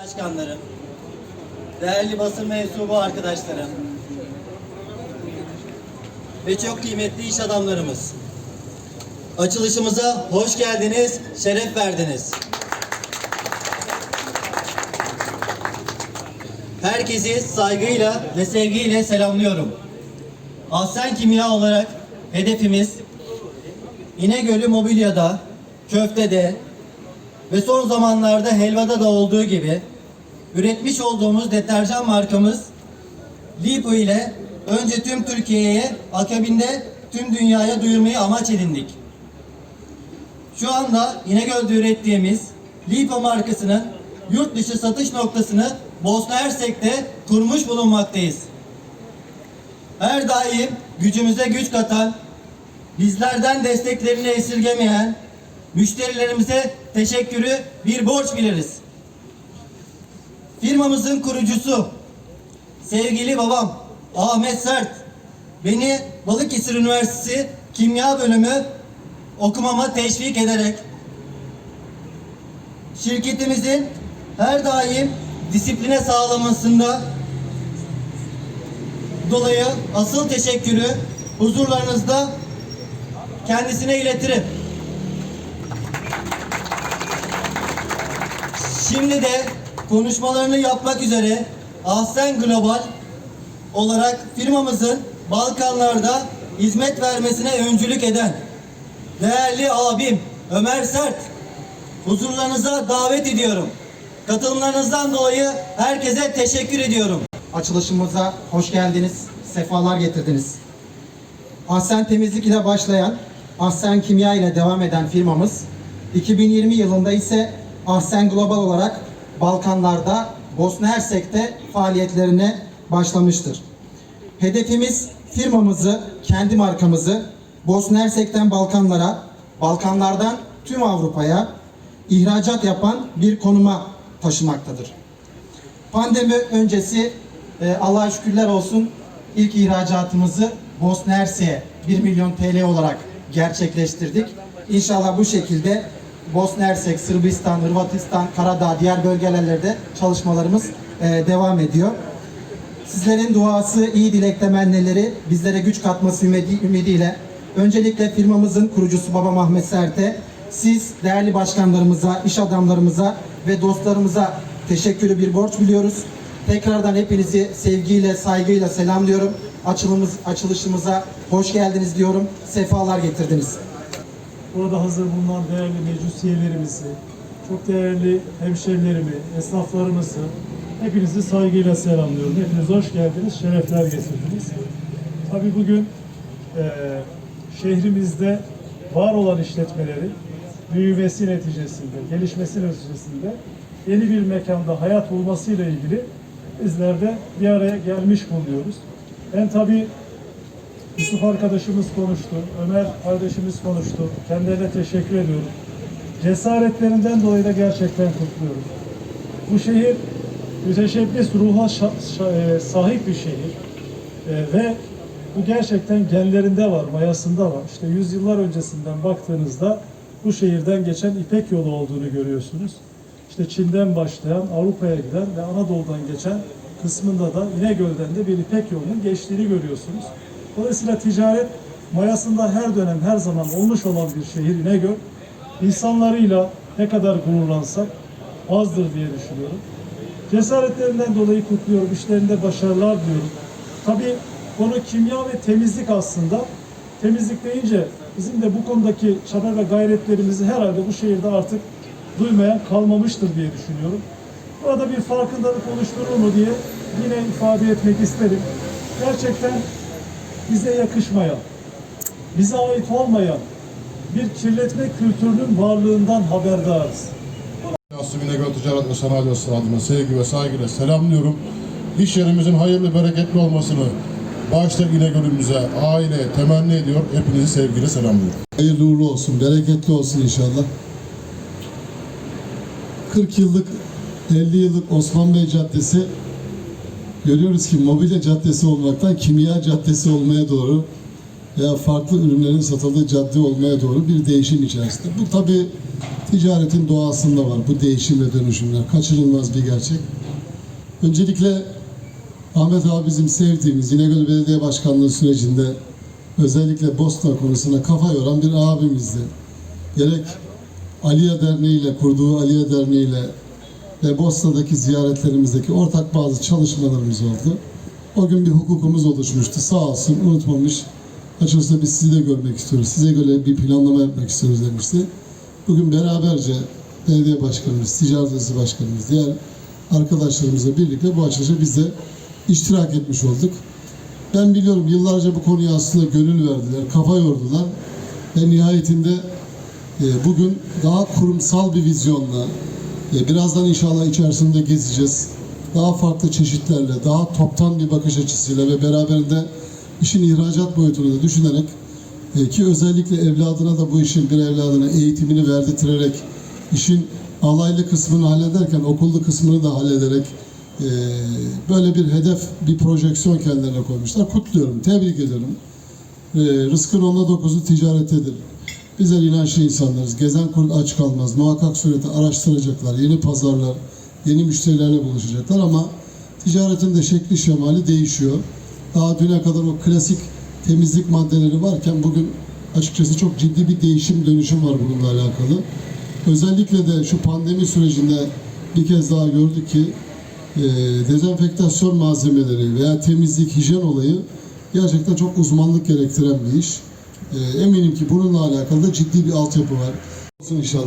Başkanlarım, değerli basın mensubu arkadaşlarım ve çok kıymetli iş adamlarımız. Açılışımıza hoş geldiniz, şeref verdiniz. Herkesi saygıyla ve sevgiyle selamlıyorum. Ahsen Kimya olarak hedefimiz İnegöl'ü mobilyada, köftede, ve son zamanlarda helvada da olduğu gibi üretmiş olduğumuz deterjan markamız Lipo ile önce tüm Türkiye'ye akabinde tüm dünyaya duyurmayı amaç edindik. Şu anda İnegöl'de ürettiğimiz Lipo markasının yurt dışı satış noktasını Bosna Hersek'te kurmuş bulunmaktayız. Her daim gücümüze güç katan, bizlerden desteklerini esirgemeyen, müşterilerimize teşekkürü bir borç biliriz. Firmamızın kurucusu, sevgili babam Ahmet Sert, beni Balıkesir Üniversitesi Kimya Bölümü okumama teşvik ederek şirketimizin her daim disipline sağlamasında dolayı asıl teşekkürü huzurlarınızda kendisine iletirim. Şimdi de konuşmalarını yapmak üzere Ahsen Global olarak firmamızın Balkanlarda hizmet vermesine öncülük eden değerli abim Ömer Sert huzurlarınıza davet ediyorum. Katılımlarınızdan dolayı herkese teşekkür ediyorum. Açılışımıza hoş geldiniz, sefalar getirdiniz. Ahsen Temizlik ile başlayan, Ahsen Kimya ile devam eden firmamız, 2020 yılında ise Ahsen Global olarak Balkanlarda, Bosna Hersek'te faaliyetlerine başlamıştır. Hedefimiz firmamızı, kendi markamızı Bosna Hersek'ten Balkanlara, Balkanlardan tüm Avrupa'ya ihracat yapan bir konuma taşımaktadır. Pandemi öncesi e, Allah'a şükürler olsun ilk ihracatımızı Bosna Hersek'e 1 milyon TL olarak gerçekleştirdik. İnşallah bu şekilde Bosna Hersek, Sırbistan, Hırvatistan, Karadağ, diğer bölgelerde çalışmalarımız e, devam ediyor. Sizlerin duası, iyi dilek temennileri bizlere güç katması ümidi, ümidiyle öncelikle firmamızın kurucusu Baba Ahmet Sert'e, siz değerli başkanlarımıza, iş adamlarımıza ve dostlarımıza teşekkürü bir borç biliyoruz. Tekrardan hepinizi sevgiyle, saygıyla selamlıyorum. Açılımız, açılışımıza hoş geldiniz diyorum. Sefalar getirdiniz. Burada hazır bulunan değerli meclis üyelerimizi, çok değerli hemşerilerimi, esnaflarımızı hepinizi saygıyla selamlıyorum. Hepiniz hoş geldiniz, şerefler getirdiniz. Tabii bugün eee, şehrimizde var olan işletmeleri büyümesi neticesinde, gelişmesi neticesinde yeni bir mekanda hayat bulmasıyla ilgili bizler de bir araya gelmiş bulunuyoruz. Ben tabii Yusuf arkadaşımız konuştu, Ömer kardeşimiz konuştu. Kendilerine teşekkür ediyorum. Cesaretlerinden dolayı da gerçekten kutluyorum. Bu şehir müteşebbis ruha e, sahip bir şehir. E, ve bu gerçekten genlerinde var, mayasında var. İşte yüzyıllar öncesinden baktığınızda bu şehirden geçen İpek yolu olduğunu görüyorsunuz. İşte Çin'den başlayan Avrupa'ya giden ve Anadolu'dan geçen kısmında da İnegöl'den de bir İpek yolunun geçtiğini görüyorsunuz. Dolayısıyla ticaret mayasında her dönem her zaman olmuş olan bir şehir İnegöl. İnsanlarıyla ne kadar gururlansak azdır diye düşünüyorum. Cesaretlerinden dolayı kutluyorum. İşlerinde başarılar diliyorum. Tabii konu kimya ve temizlik aslında. Temizlik deyince bizim de bu konudaki çaba ve gayretlerimizi herhalde bu şehirde artık duymayan kalmamıştır diye düşünüyorum. Burada bir farkındalık oluşturur mu diye yine ifade etmek isterim. Gerçekten bize yakışmayan, bize ait olmayan bir kirletme kültürünün varlığından haberdarız. Asım İnegöl Ticaret ve Sanayi Odası adına sevgi ve saygıyla selamlıyorum. İş yerimizin hayırlı, bereketli olmasını başta İnegöl'ümüze, aileye temenni ediyor. Hepinizi sevgiyle selamlıyorum. Hayırlı uğurlu olsun, bereketli olsun inşallah. 40 yıllık, 50 yıllık Osman Bey Caddesi görüyoruz ki mobilya caddesi olmaktan kimya caddesi olmaya doğru veya farklı ürünlerin satıldığı cadde olmaya doğru bir değişim içerisinde. Bu tabi ticaretin doğasında var bu değişim ve dönüşümler. Kaçınılmaz bir gerçek. Öncelikle Ahmet abi bizim sevdiğimiz İnegöl Belediye Başkanlığı sürecinde özellikle Bosna konusuna kafa yoran bir abimizdi. Gerek Aliye Derneği ile kurduğu Aliye Derneği ile ve Bosna'daki ziyaretlerimizdeki ortak bazı çalışmalarımız oldu. O gün bir hukukumuz oluşmuştu. Sağ olsun unutmamış. Açıkçası biz sizi de görmek istiyoruz. Size göre bir planlama yapmak istiyoruz demişti. Bugün beraberce belediye başkanımız, ticaret odası başkanımız, diğer arkadaşlarımızla birlikte bu açılışa biz de iştirak etmiş olduk. Ben biliyorum yıllarca bu konuya aslında gönül verdiler, kafa yordular ve nihayetinde e, bugün daha kurumsal bir vizyonla, e, birazdan inşallah içerisinde gezeceğiz. Daha farklı çeşitlerle, daha toptan bir bakış açısıyla ve beraberinde işin ihracat boyutunu da düşünerek e, ki özellikle evladına da bu işin bir evladına eğitimini verdirterek işin alaylı kısmını hallederken okullu kısmını da hallederek e, böyle bir hedef, bir projeksiyon kendilerine koymuşlar. Kutluyorum, tebrik ediyorum. E, rızkın onda dokuzu ticarettedir. Bizler inançlı insanlarız. Gezen kurt aç kalmaz. Muhakkak sureti araştıracaklar. Yeni pazarlar, yeni müşterilerle buluşacaklar ama ticaretin de şekli şemali değişiyor. Daha düne kadar o klasik temizlik maddeleri varken bugün açıkçası çok ciddi bir değişim dönüşüm var bununla alakalı. Özellikle de şu pandemi sürecinde bir kez daha gördük ki e, dezenfektasyon malzemeleri veya temizlik, hijyen olayı gerçekten çok uzmanlık gerektiren bir iş. E, eminim ki bununla alakalı da ciddi bir altyapı var. Olsun inşallah.